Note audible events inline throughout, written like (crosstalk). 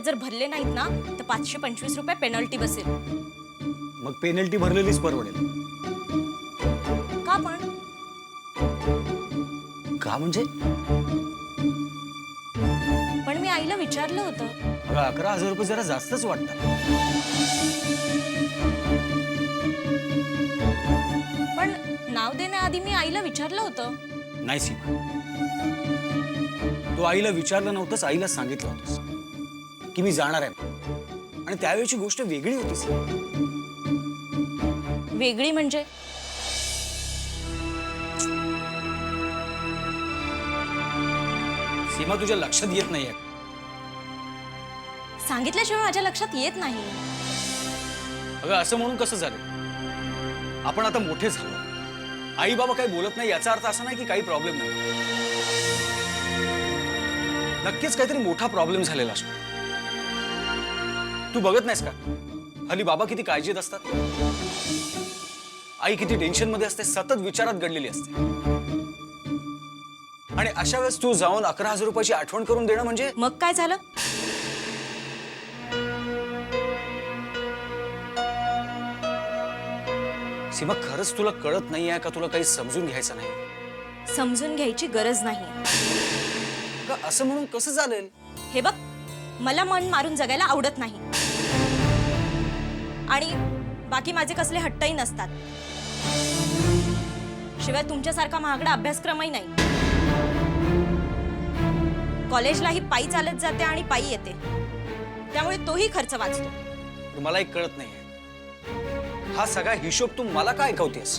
आठवड्यात जर भरले नाहीत ना तर पाचशे पंचवीस रुपये पेनल्टी बसेल. मग पेनल्टी भरलेलीच परवडेल. का पण? का म्हणजे? पण मी आईला विचारलं होतं. अगं अकरा हजार रुपये जरा जास्तच वाटतात. पण नाव देण्याआधी मी आईला विचारलं होतं. नाही सीमा. तू आईला विचारलं नव्हतंस आईला सांगितलं होतंस. की मी जाणार आहे. आणि त्यावेळची गोष्ट वेगळी होती सीमा. वेगळी म्हणजे? सीमा तुझ्या लक्षात येत नाहीये. सांगितल्याशिवाय माझ्या लक्षात येत नाही. अगं असं म्हणून कसं झालं? आपण आता मोठे झालो. आई बाबा काही बोलत नाही याचा अर्थ असा नाही की काही प्रॉब्लेम नाही. नक्कीच काहीतरी मोठा प्रॉब्लेम झालेला असतो. तू बघत नाहीस का? हल्ली बाबा किती काळजीत असतात. आई किती टेन्शनमध्ये असते सतत विचारात गडलेली असते. आणि अशा वेळेस तू जाऊन अकरा हजार रुपयाची आठवण करून देणं म्हणजे? मग काय झालं? सीमा खरंच तुला कळत नाहीये का तुला काही समजून घ्यायचं नाही? समजून घ्यायची गरज नाही असं म्हणून कसं चालेल? हे बघ मला मन मारून जगायला आवडत नाही. आणि बाकी माझे कसले हट्टही नसतात. शिवाय तुमच्यासारखा महागडा अभ्यासक्रमही नाही. कॉलेजलाही पायी चालत जाते आणि पायी येते. त्यामुळे तोही खर्च वाचतो. मला एक कळत नाहीये. हा सगळा हिशोब तू मला काय ऐकवतेस?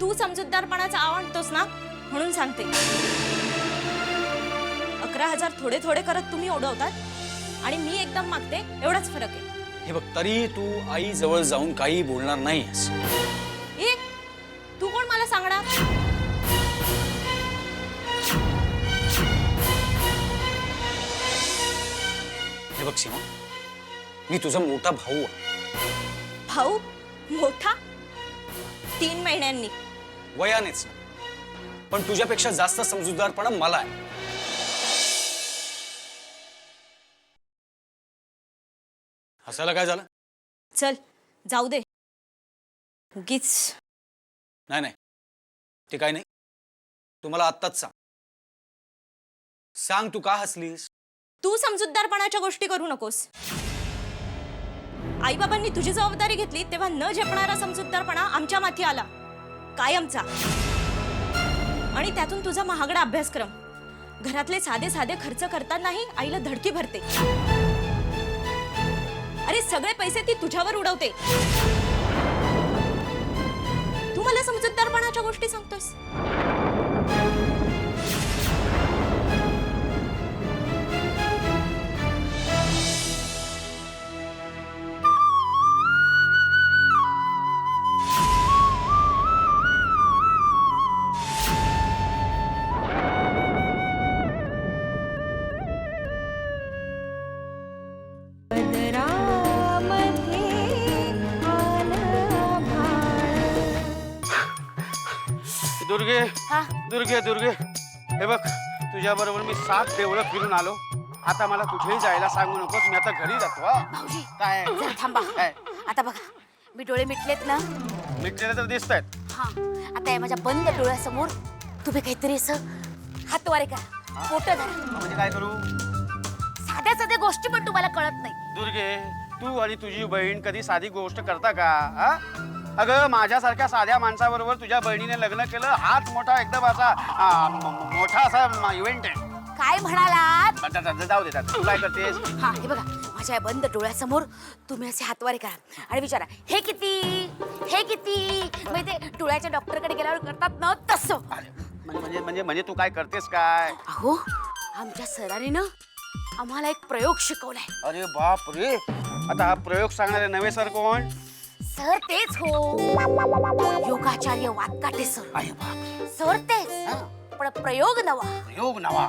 तू समजूतदारपणाचा आवडतोस ना म्हणून सांगते. अकरा हजार थोडे थोडे करत तुम्ही ओढवतात आणि मी एकदम मागते एवढाच फरक आहे. हे बघ तरी तू आई जवळ जाऊन काही बोलणार नाहीस ए तू कोण मला सांगणार? हे बघ सीमा मी तुझा मोठा भाऊ आहे. भाऊ? मोठा? तीन महिन्यांनी. वयानेच. पण तुझ्यापेक्षा जास्त समजूतदारपणा मला आहे. हसायला काय झालं? चल जाऊ दे. उगीच. नाही नाही. ते काय नाही. तू मला आत्ताच सांग. सांग तू का हसलीस? तू समजूतदारपणाच्या गोष्टी करू नकोस. आईबाबांनी तुझी जबाबदारी घेतली तेव्हा न झेपणारा समजूतदारपणा आमच्या माथी आला. कायमचा. आणि त्यातून तुझा महागडा अभ्यासक्रम. घरातले साधे साधे खर्च करतानाही आईला धडकी भरते. अरे सगळे पैसे ती तुझ्यावर उडवते. तू मला समजूतदारपणाच्या गोष्टी सांगतोस दुर्गे हा? दुर्गे दुर्गे. हे बघ तुझ्या बरोबर मी सात देवळं फिरून आलो. आता मला कुठेही जायला सांगू नकोस मी आता घरी जातो हा. भाऊजी काय? जरा थांबा. काय? आता बघा मी डोळे मिटलेत ना? मिटलेले तर दिसत आहेत हा. आता या माझ्या बंद डोळ्यासमोर तुम्ही काहीतरी असं हातवारे करा. पोट धरा. म्हणजे काय करू? साध्या साध्या गोष्टी पण तुम्हाला कळत नाही. दुर्गे तू आणि तुझी बहीण कधी साधी गोष्ट करता का हा? अगं माझ्यासारख्या साध्या माणसाबरोबर तुझ्या बहिणीने लग्न केलं हाच मोठा एकदम असा आ, म- म- मोठा असा इव्हेंट आहे. काय म्हणालात? जा- जा- जा- जाऊ दे जाऊ दे. तू काय करतेस? हा हे बघा माझ्या या बंद डोळ्यासमोर तुम्ही असे हातवारे करा. आणि विचारा हे किती? हे किती? म्हणजे ते डोळ्याच्या डॉक्टरकडे गेल्यावर करतात ना तसं. अरे, म्हणजे म्हणजे म्हणजे म्हणजे तू काय करतेस काय? अहो आमच्या सरांनी ना आम्हाला एक प्रयोग शिकवलाय. अरे बाप रे आता हा प्रयोग सांगणारे नवे सर कोण? सर तेच हो. योगाचार्य वातकाटे सर? अरे बाप सर तेच. पण प्रयोग नवा. प्रयोग नवा.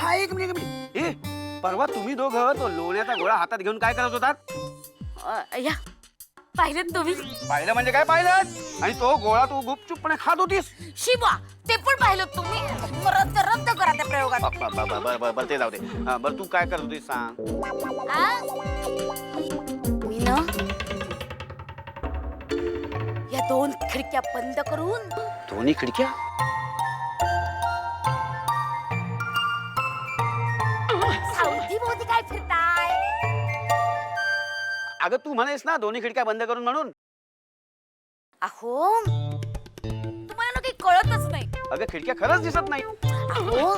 हा एक मिनिट एक मिनिट. ए परवा तुम्ही दोघं तो लोण्याचा गोळा हातात घेऊन काय करत होतात? अ, या. पाहिलं तुम्ही? पाहिलं म्हणजे काय पाहिलं? आणि तो गोळा तू गुपचूपपणे खात होतीस? शिवा ते पण पाहिलं तुम्ही? मग रद्द रद्द करा त्या प्रयोगात. बरं ते जाऊ दे. हा, बरं तू काय करत होतीस सांग? आ? मी ना या दोन खिडक्या बंद करून. दोन्ही खिडक्या? सावधी काय फिरताय? अगं तू म्हणायस ना दोन्ही खिडक्या बंद करून म्हणून. अहो तुम्हाला ना काही कळतच नाही. अगं खिडक्या खरंच दिसत नाही. अहो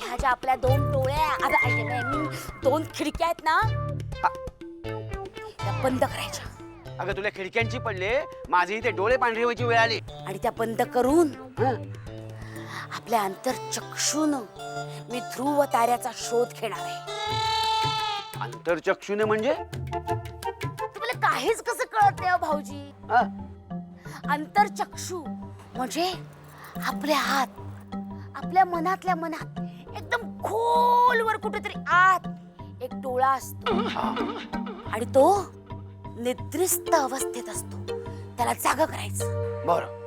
ह्या ज्या आपल्या दोन डोळ्या I mean, दोन खिडक्या आहेत ना. त्या बंद करायच्या. अगं तुला खिडक्यांची पडले. माझे इथे डोळे पांढरे व्हायची वेळ आली. आणि त्या बंद करून हं. आपल्या अंतरचक्षून मी ध्रुव ताऱ्याचा शोध घेणार आहे. आंतरचक्षुने म्हणजे? तुम्हाला काहीच कसं कळत नाही हो भाऊजी. हा? अंतरचक्षू म्हणजे आपले हात आपल्या मनातल्या मनात एकदम खोलवर कुठेतरी आत एक डोळा असतो. आणि तो निद्रिस्त अवस्थेत असतो. त्याला जाग करायचं. बरं.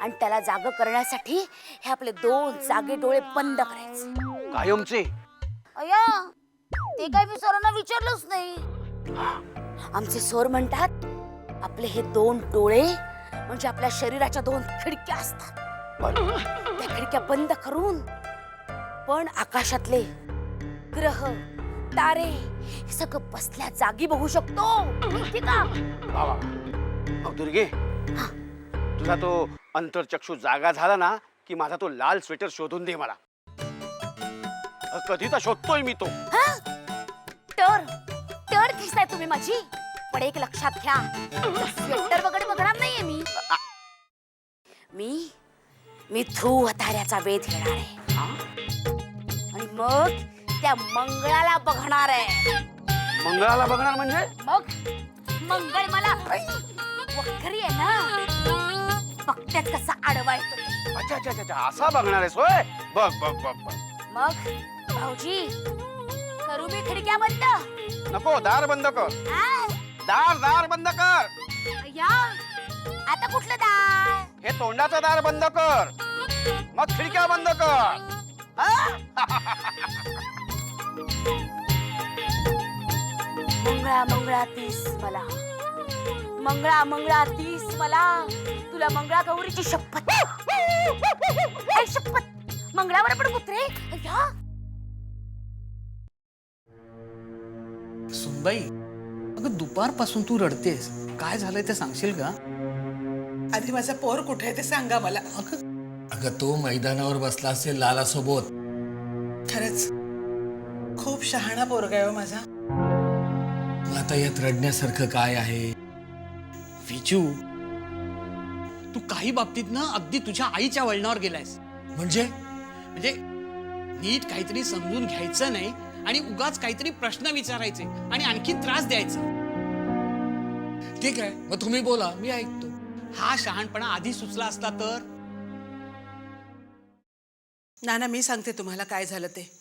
आणि त्याला जाग करण्यासाठी हे आपले दोन जागे डोळे बंद करायचे. कायमचे. अय्या ते काय मी सरांना विचारलंच नाही. आमचे सर म्हणतात आपले हे दोन डोळे म्हणजे आपल्या शरीराच्या दोन खिडक्या असतात. बरं. त्या खिडक्या बंद करून पण आकाशातले ग्रह तारे. हे सगळं बसल्या जागी बघू शकतो. माहिती का? वा वा. मग दुर्गे तुझा तो अंतरचक्षू जागा झाला ना की माझा तो लाल स्वेटर शोधून दे मला. अ, कधीचा शोधतोय मी तो? तर तर खेचताय तुम्ही माझी. पण एक लक्षात घ्या स्वेटर वगैरे बघणार नाहीये मी. मी मी ध्रुव ताऱ्याचा वेध घेणार आहे. आणि मग त्या मंगळाला बघणार आहे. मंगळाला बघणार म्हणजे? मग? मंगळ मला वखरी आहे ना. बघत्यात कसा आडवा येतो ते. अच्छा अच्छा अच्छा, अच्छा. असा बघणार आहेस होय? बघ बघ बघ बघ. मग? भाऊजी करू मी खिडक्या बंद? नको दार बंद कर. आ? दार दार बंद कर. अय्या आता कुठलं दार? हे तोंडाचं दार बंद कर. मग खिडक्या बंद कर. (laughs) मंगळा मंगळा तीस मला. मंगळा मंगळा तीस मला. तुला मंगळा गौरीची शपथ. शपथ. मंगळावर पण कुत्रे? सुनबाई अगं दुपारपासून तू रडतेस. काय झालंय ते सांगशील का? आधी माझा पोर कुठे आहे ते सांगा मला. अगं अगं तो मैदानावर बसला असेल लालासोबत. खरंच. खूप शहाणा पोरगा आहे हो माझा. मग आता यात रडण्यासारखं काय आहे? विजू तू काही बाबतीत ना अगदी तुझ्या आईच्या वळणावर गेलायस. म्हणजे? म्हणजे नीट काहीतरी समजून घ्यायचं नाही आणि उगाच काहीतरी प्रश्न विचारायचे आणि आणखी त्रास द्यायचा. ठीक आहे मग तुम्ही बोला मी ऐकतो. हा शहाणपणा आधी सुचला असता तर? नाना मी सांगते तुम्हाला काय झालं ते.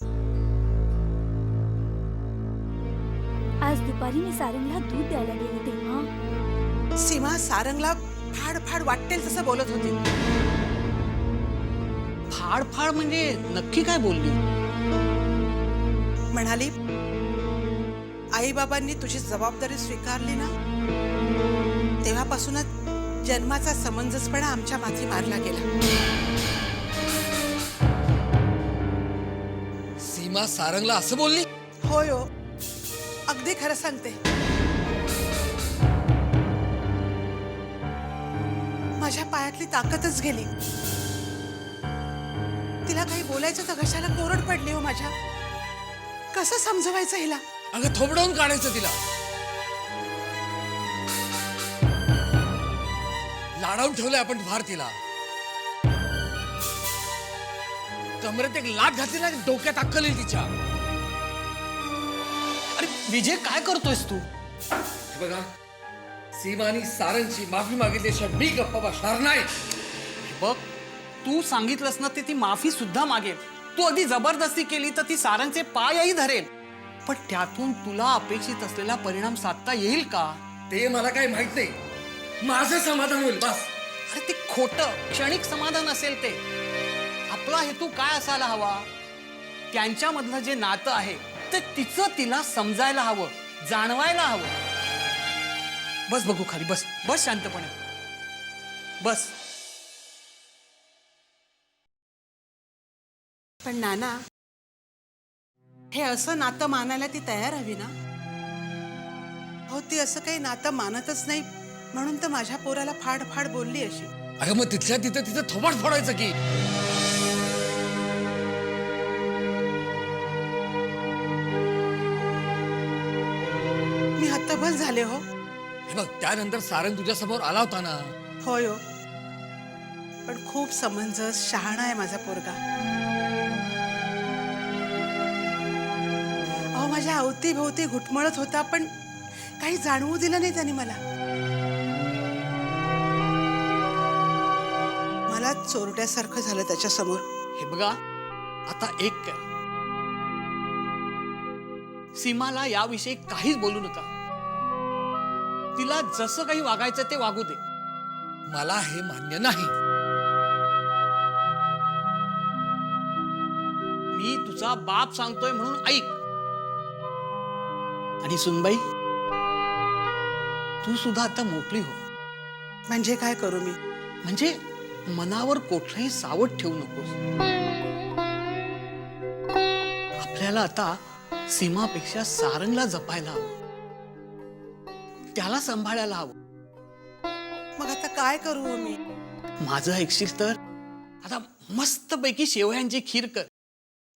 दुपारी मी सारंगला दूध द्यायला गेले तेव्हा सीमा सारंगला फाड फाड वाटेल तसं बोलत होती. फाडफाड म्हणजे नक्की काय बोलली? म्हणाली आई बाबांनी तुझी जबाबदारी स्वीकारली ना? तेव्हापासूनच जन्माचा समंजसपणा आमच्या माथी मारला गेला. सीमा सारंगला असं बोलली? होय हो. अगदी खरं सांगते. माझ्या पायातली ताकदच गेली. तिला काही बोलायचं तर घशाला कोरड पडली हो माझ्या. कसं समजवायचं हिला? अगं थोबडवून काढायचं तिला. लाडावून ठेवलंय आपण फार तिला. कमरेत एक लाट घातली ना डोक्यात अक्कल येईल तिच्या. विजय काय करतोयस तू? हे बघा सीमा आणि सारंगची माफी मागितल्याशिवाय मी गप्पा बसणार नाही. बघ तू सांगितलंस ना ते ती माफी सुद्धा मागेल. तू आधी जबरदस्ती केली तर ती सारांचे पायही धरेल. पण त्यातून तुला अपेक्षित असलेला परिणाम साधता येईल का? ते मला काही माहीत नाही. माझं समाधान होईल बस. अरे ते खोट क्षणिक समाधान असेल ते. आपला हेतू काय असायला हवा? त्यांच्यामधलं जे नातं आहे ते तिचं तिला समजायला हवं जाणवायला हवं. बस बघू खाली बस बस शांतपणे. बस. पण नाना हे असं नातं मानायला ती तयार हवी ना? हो ती असं काही नातं मानतच नाही म्हणून तर माझ्या पोराला फाड फाड बोलली अशी. अगं मग तिथल्या तिथं तिथं थोबाड फोडायचं की? हत्तभल झाले हो. हे बघ त्यानंतर सारंग तुझ्या समोर आला होता ना? होय हो. पण खूप समंजस शहाणा आहे माझा पोरगा. अहो माझ्या अवतीभोवती घुटमळत होता पण काही जाणवू दिलं नाही त्याने मला. मला चोरट्यासारखं झालं त्याच्यासमोर हे बघा आता एक करा. सीमाला याविषयी काहीच बोलू नका. तिला जसं काही वागायचं ते वागू दे. मला हे मान्य नाही. मी तुझा बाप सांगतोय म्हणून ऐक. आणि सुनबाई तू सुद्धा आता मोकळी हो. म्हणजे काय करू मी? म्हणजे मनावर कुठलंही सावट ठेवू नकोस. आपल्याला आता सीमापेक्षा सारंगला जपायला हवं. त्याला सांभाळायला हवं. मग आता काय करू मी माझं ऐकशील तर? आता मस्तपैकी शेवयांची खीर कर.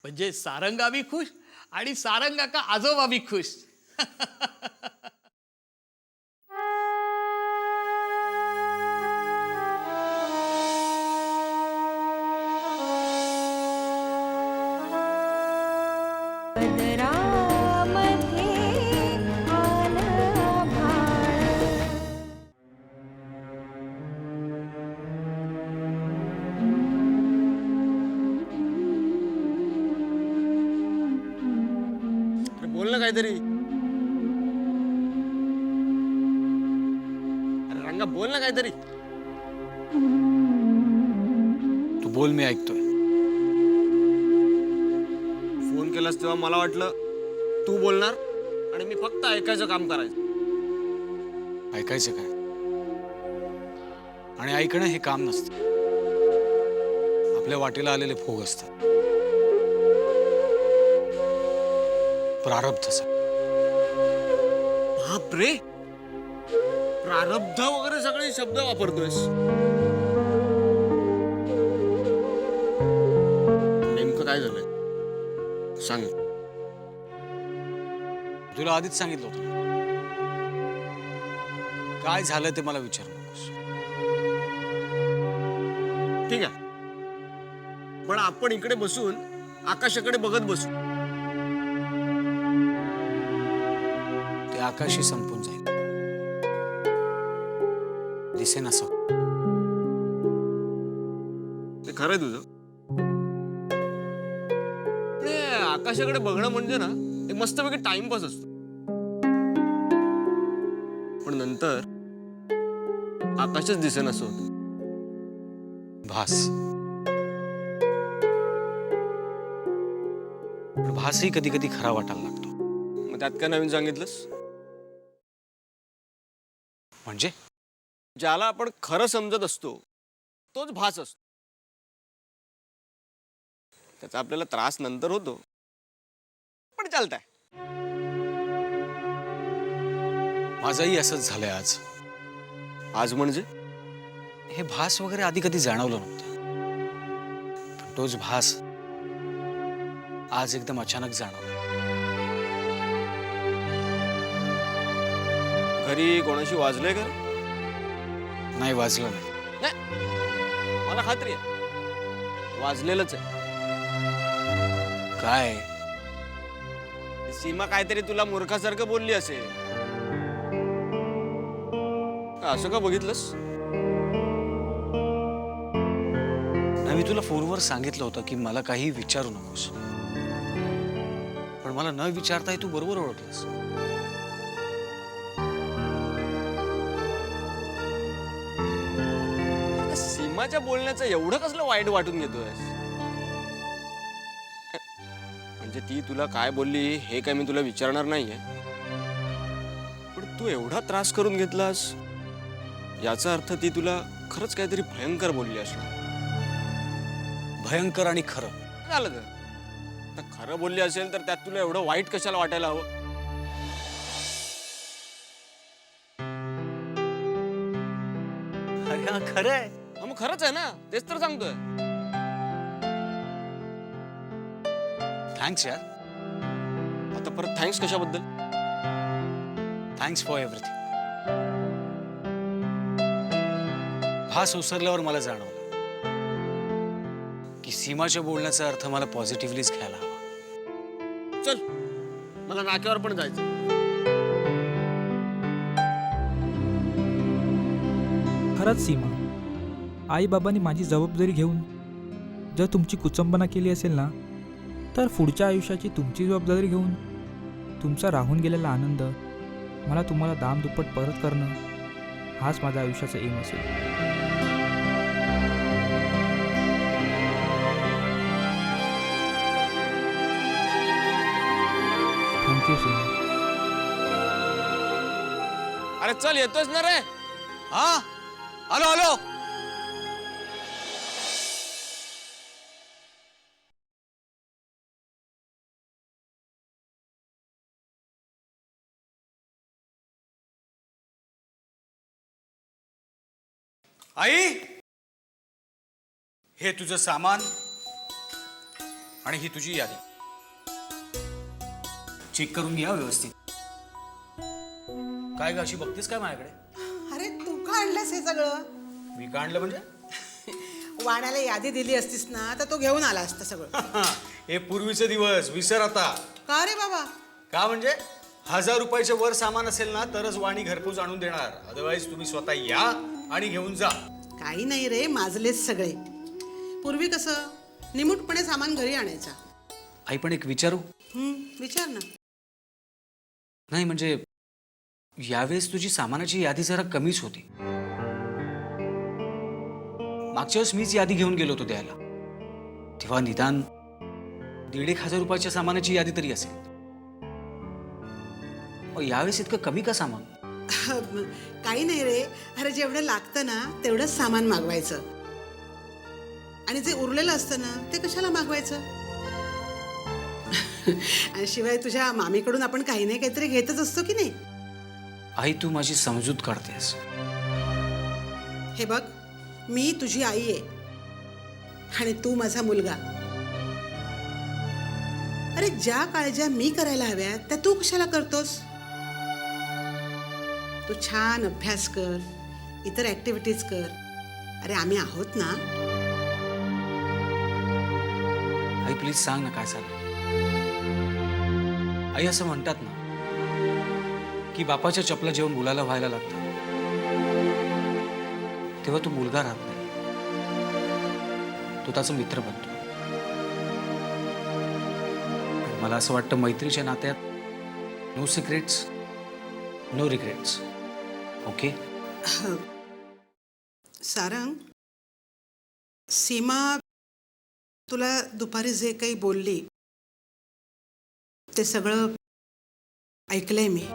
म्हणजे सारंगावी खुश आणि सारंगा का आजोबा बी खुश. (laughs) तेव्हा मला वाटलं तू बोलणार आणि मी फक्त ऐकायचं काम करायचं. ऐकायचं काय? आणि ऐकणं हे काम नसतं. आपल्या वाटेला आलेले फोग असतात. प्रारब्ध बाप रे! प्रारब्ध वगैरे सगळे शब्द वापरतोयस. नेमकं काय झालंय? सांग. तुला आधीच सांगितलं होतं. काय झालं ते मला विचारू नकोस. ठीक आहे. पण आपण इकडे बसून आकाशाकडे बघत बसू. ते आकाशी संपून जाईल. दिसेन असं ते खरंय तुझं. आकाशाकडे बघणं म्हणजे ना एक मस्तपैकी टाइमपास असतो. पण नंतर आकाशच दिसेन असं होत भास भासही कधी कधी खरा वाटायला लागतो. मग त्यात काय नवीन सांगितलंस? म्हणजे? ज्याला आपण खरं समजत असतो तोच भास असतो. त्याचा आपल्याला त्रास नंतर होतो. पण चालतंय. माझंही असंच झालंय आज. आज म्हणजे? हे भास वगैरे आधी कधी जाणवलं नव्हतं. पण तोच भास आज एकदम अचानक जाणवला. घरी कोणाशी वाजलंय का? नाही वाजलं नाही. मला खात्री आहे. वाजलेलंच आहे. काय? सीमा काहीतरी तुला मूर्खासारखं बोलली असेल. असं का बघितलंस? मी तुला फोनवर सांगितलं होतं की मला काही विचारू नकोस. पण मला न विचारताही तू बरोबर ओळखलंस. सीमाच्या बोलण्याचं एवढं कसलं वाईट वाटून घेतोय म्हणजे ती तुला काय बोलली हे काय मी तुला विचारणार नाहीये. पण तू एवढा त्रास करून घेतलास याचा अर्थ ती तुला खरंच काहीतरी भयंकर बोलली असणार. भयंकर आणि खरं. झालं तर आता खरं बोलली असेल तर त्यात तुला एवढं वाईट कशाला वाटायला हवं? अरे खरं आहे. हा, मग खरंच आहे ना? तेच तर सांगतोय. थँक्स यार. आता परत थँक्स कशाबद्दल? थँक्स फॉर एव्हरीथिंग भास ओसरल्यावर मला जाणवलं की सीमाच्या बोलण्याचा अर्थ मला पॉझिटिव्हलीच घ्यायला हवा. चल मला नाक्यावर पण जायचं. खरंच सीमा आईबाबांनी माझी जबाबदारी घेऊन जर तुमची कुचंबना केली असेल ना तर पुढच्या आयुष्याची तुमची जबाबदारी घेऊन. तुमचा राहून गेलेला आनंद मला तुम्हाला दाम दुप्पट परत करणं हाच माझ्या आयुष्याचा एम असेल. थँक्यू अरे चल येतोच ना रे? हा? हॅलो हॅलो आई हे तुझं सामान आणि ही तुझी यादी. चेक करून घ्या व्यवस्थित. काय ग अशी बघतेस काय माझ्याकडे? अरे तू का आणलंस हे सगळं? मी का आणलं म्हणजे? (laughs) वाण्याला यादी दिली असतीस ना तर तो घेऊन आला असता सगळं. (laughs) हे पूर्वीचे दिवस विसर आता. का रे बाबा? का म्हणजे? हजार रुपयाचे वर सामान असेल ना तरच वाणी घरपोच आणून देणार. अदरवाईज तुम्ही स्वतः या. आणि घेऊन जा. काही नाही रे माजलेच सगळे. पूर्वी कसं निमूटपणे सामान घरी आणायचा. आई पण एक विचारू? हं, विचार ना. नाही म्हणजे यावेळेस तुझी सामानाची यादी जरा कमीच होती. मागच्या वेळेस मीच यादी घेऊन गेलो होतो द्यायला. तेव्हा निदान दीड एक हजार रुपयाच्या सामानाची यादी तरी असेल. यावेळेस इतकं कमी का सामान? काही नाही रे. अरे जेवढं लागतं ना तेवढंच सामान मागवायचं. आणि जे उरलेलं असतं ना ते कशाला मागवायचं? (laughs) आणि शिवाय तुझ्या मामीकडून आपण काही नाही काहीतरी घेतच असतो की नाही? आई तू माझी समजूत काढतेस. हे बघ मी तुझी आई आहे. आणि तू माझा मुलगा. अरे ज्या काळज्या मी करायला हव्यात त्या तू कशाला करतोस? तू छान अभ्यास कर इतर ॲक्टिव्हिटीज कर. अरे आम्ही आहोत ना? आई प्लीज सांग ना काय चाललं आई असं म्हणतात ना की बापाच्या चपला जेवण मुलाला व्हायला लागतं. तेव्हा तो मुलगा राहत नाही. तो त्याचा मित्र बनतो. मला असं वाटतं मैत्रीच्या नात्यात no secrets no regrets okay? Sarang Seema तुला दुपारी जे काही बोलली ते सगळं ऐकलंय मी.